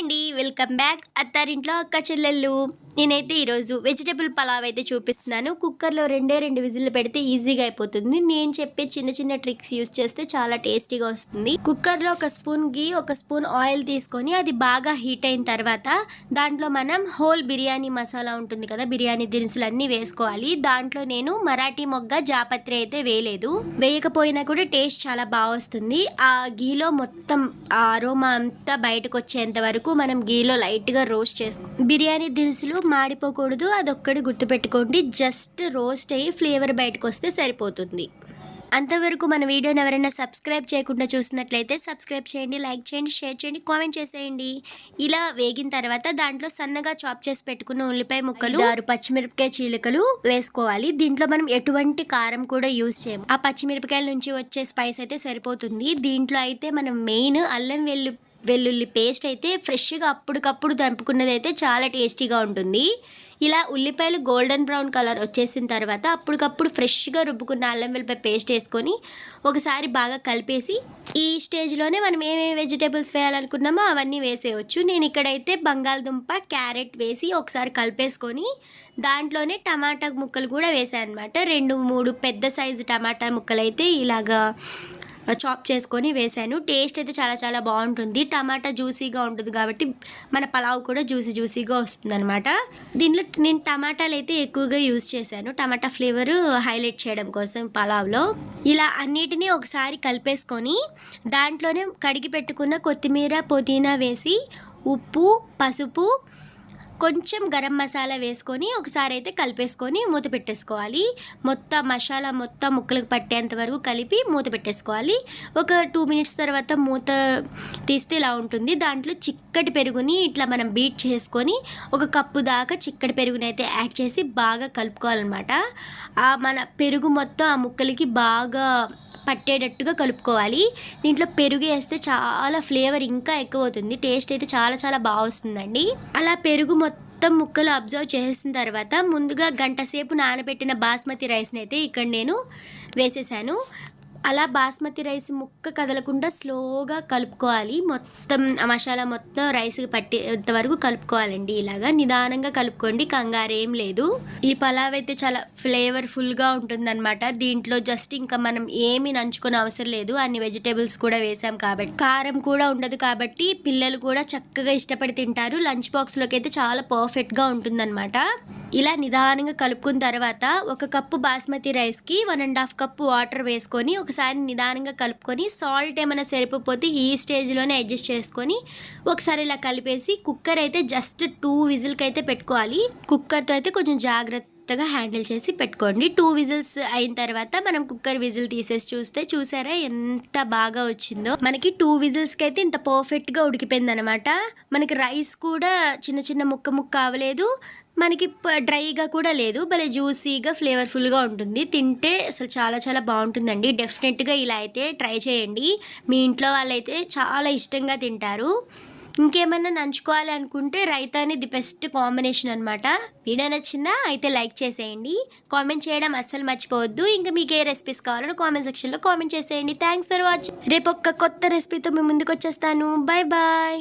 అండి welcome back. అత్తారింట్లో అక్క చెల్లెళ్ళు. నేనైతే ఈరోజు వెజిటేబుల్ పలావ్ అయితే చూపిస్తున్నాను. కుక్కర్లో రెండే రెండు విజిల్లు పెడితే ఈజీగా అయిపోతుంది. నేను చెప్పే చిన్న చిన్న ట్రిక్స్ యూస్ చేస్తే చాలా టేస్టీగా వస్తుంది. కుక్కర్లో ఒక స్పూన్ గీ ఒక స్పూన్ ఆయిల్ తీసుకొని అది బాగా హీట్ అయిన తర్వాత దాంట్లో మనం హోల్ బిర్యానీ మసాలా ఉంటుంది కదా బిర్యానీ దినుసులు అన్నీ వేసుకోవాలి. దాంట్లో నేను మరాఠీ మొగ్గ జాపత్రి అయితే వేయలేదు. వేయకపోయినా కూడా టేస్ట్ చాలా బాగా వస్తుంది. ఆ గీలో మొత్తం ఆ అరోమా అంతా బయటకు వచ్చేంత వరకు మనం గీలో లైట్గా రోస్ట్ చేసుకో బిర్యానీ దినుసులు మాడిపోకూడదు అదొక్కటి గుర్తుపెట్టుకోండి. జస్ట్ రోస్ట్ అయ్యి ఫ్లేవర్ బయటకు వస్తే సరిపోతుంది. అంతవరకు మన వీడియోని ఎవరైనా సబ్స్క్రైబ్ చేయకుండా చూసినట్లయితే సబ్స్క్రైబ్ చేయండి లైక్ చేయండి షేర్ చేయండి కామెంట్ చేసేయండి. ఇలా వేగిన తర్వాత దాంట్లో సన్నగా చాప్ చేసి పెట్టుకున్న ఉల్లిపాయ ముక్కలు ఆరు పచ్చిమిరపకాయ చీలికలు వేసుకోవాలి. దీంట్లో మనం ఎటువంటి కారం కూడా యూజ్ చేయము. ఆ పచ్చిమిరపకాయల నుంచి వచ్చే స్పైస్ అయితే సరిపోతుంది. దీంట్లో అయితే మనం మెయిన్ అల్లం వెల్లు వెల్లుల్లి పేస్ట్ అయితే ఫ్రెష్గా అప్పటికప్పుడు దంపుకున్నది అయితే చాలా టేస్టీగా ఉంటుంది. ఇలా ఉల్లిపాయలు గోల్డెన్ బ్రౌన్ కలర్ వచ్చేసిన తర్వాత అప్పటికప్పుడు ఫ్రెష్గా రుబ్బుకున్న అల్లం వెల్లిపాయ పేస్ట్ వేసుకొని ఒకసారి బాగా కలిపేసి ఈ స్టేజ్లోనే మనం ఏమేమి వెజిటేబుల్స్ వేయాలనుకున్నామో అవన్నీ వేసేయచ్చు. నేను ఇక్కడైతే బంగాళదుంప క్యారెట్ వేసి ఒకసారి కలిపేసుకొని దాంట్లోనే టమాటా ముక్కలు కూడా వేసాను అనమాట రెండు మూడు పెద్ద సైజు టమాటా ముక్కలు అయితే ఇలాగా చాప్ చేసుకొని వేసాను టేస్ట్ అయితే చాలా చాలా బాగుంటుంది. టమాటా జ్యూసీగా ఉంటుంది కాబట్టి మన పలావ్ కూడా జ్యూసీ జ్యూసీగా వస్తుంది అనమాట దీనిలో నేను టమాటాలు అయితే ఎక్కువగా యూజ్ చేశాను. టమాటా ఫ్లేవర్ హైలైట్ చేయడం కోసం పలావ్లో. ఇలా అన్నిటినీ ఒకసారి కలిపేసుకొని దాంట్లోనే కడిగి పెట్టుకున్న కొత్తిమీర పుదీనా వేసి ఉప్పు పసుపు కొంచెం గరం మసాలా వేసుకొని ఒకసారి అయితే కలిపేసుకొని మూత పెట్టేసుకోవాలి. మొత్తం మసాలా మొత్తం ముక్కలకు పట్టేంత వరకు కలిపి మూత పెట్టేసుకోవాలి. ఒక టూ మినిట్స్ తర్వాత మూత తీస్తే ఇలా ఉంటుంది. దాంట్లో చిక్కటి పెరుగుని ఇట్లా మనం బీట్ చేసుకొని ఒక కప్పు దాకా చిక్కటి పెరుగుని అయితే యాడ్ చేసి బాగా కలుపుకోవాలన్నమాట. మన పెరుగు మొత్తం ఆ ముక్కలకి బాగా పట్టేటట్టుగా కలుపుకోవాలి. దీంట్లో పెరుగు వేస్తే చాలా ఫ్లేవర్ ఇంకా ఎక్కువ అవుతుంది టేస్ట్ అయితే చాలా చాలా బాగా వస్తుందండి. అలా పెరుగు మొత్తం ముక్కలు అబ్జర్వ్ చేసిన తర్వాత ముందుగా గంట సేపు నానబెట్టిన బాస్మతి రైస్ని అయితే ఇక్కడ నేను వేసేసాను. అలా బాస్మతి రైస్ ముక్క కదలకుండా స్లోగా కలుపుకోవాలి. మొత్తం మసాలా మొత్తం రైస్కి పట్టేంత వరకు కలుపుకోవాలండి. ఇలాగా నిదానంగా కలుపుకోండి. కంగారు ఏం లేదు. ఈ పలావ్ అయితే చాలా ఫ్లేవర్ఫుల్గా ఉంటుందన్నమాట. దీంట్లో జస్ట్ ఇంకా మనం ఏమి నంచుకునే అవసరం లేదు. అన్ని వెజిటేబుల్స్ కూడా వేసాం కాబట్టి కారం కూడా ఉండదు కాబట్టి పిల్లలు కూడా చక్కగా ఇష్టపడి తింటారు. లంచ్ బాక్స్లోకి అయితే చాలా పర్ఫెక్ట్గా ఉంటుందన్నమాట. ఇలా నిదానంగా కలుపుకున్న తర్వాత ఒక కప్పు బాస్మతి రైస్కి one and half cup water వేసుకొని ఒకసారి నిదానంగా కలుపుకొని సాల్ట్ ఏమైనా సరిపోతే ఈ స్టేజ్లోనే అడ్జస్ట్ చేసుకొని ఒకసారి ఇలా కలిపేసి కుక్కర్ అయితే జస్ట్ టూ విజిల్కి అయితే పెట్టుకోవాలి. కుక్కర్తో అయితే కొంచెం జాగ్రత్త జాగ్రత్తగా హ్యాండిల్ చేసి పెట్టుకోండి. టూ విజిల్స్ అయిన తర్వాత మనం కుక్కర్ విజిల్ తీసేసి చూస్తే చూసారా ఎంత బాగా వచ్చిందో. మనకి టూ విజిల్స్కి అయితే ఇంత పర్ఫెక్ట్గా ఉడికిపోయింది అనమాట మనకి రైస్ కూడా చిన్న చిన్న ముక్క ముక్క అవ్వలేదు మనకి ప- డ్రైగా కూడా లేదు. భలే జ్యూసీగా ఫ్లేవర్ఫుల్గా ఉంటుంది. తింటే అసలు చాలా చాలా బాగుంటుందండి. డెఫినెట్గా ఇలా అయితే ట్రై చేయండి. మీ ఇంట్లో వాళ్ళైతే చాలా ఇష్టంగా తింటారు. ఇంకేమన్నా నంచుకోవాలనుకుంటే రైతా అనేది ది బెస్ట్ కాంబినేషన్ అనమాట వీడియో నచ్చిందా అయితే లైక్ చేసేయండి. కామెంట్ చేయడం అస్సలు మర్చిపోవద్దు. ఇంకా మీకు ఏ రెసిపీస్ కావాలో కామెంట్ సెక్షన్లో కామెంట్ చేసేయండి. థ్యాంక్స్ ఫర్ వాచింగ్ రేపు ఒక్క కొత్త రెసిపీతో మేము ముందుకు వచ్చేస్తాను బాయ్ బాయ్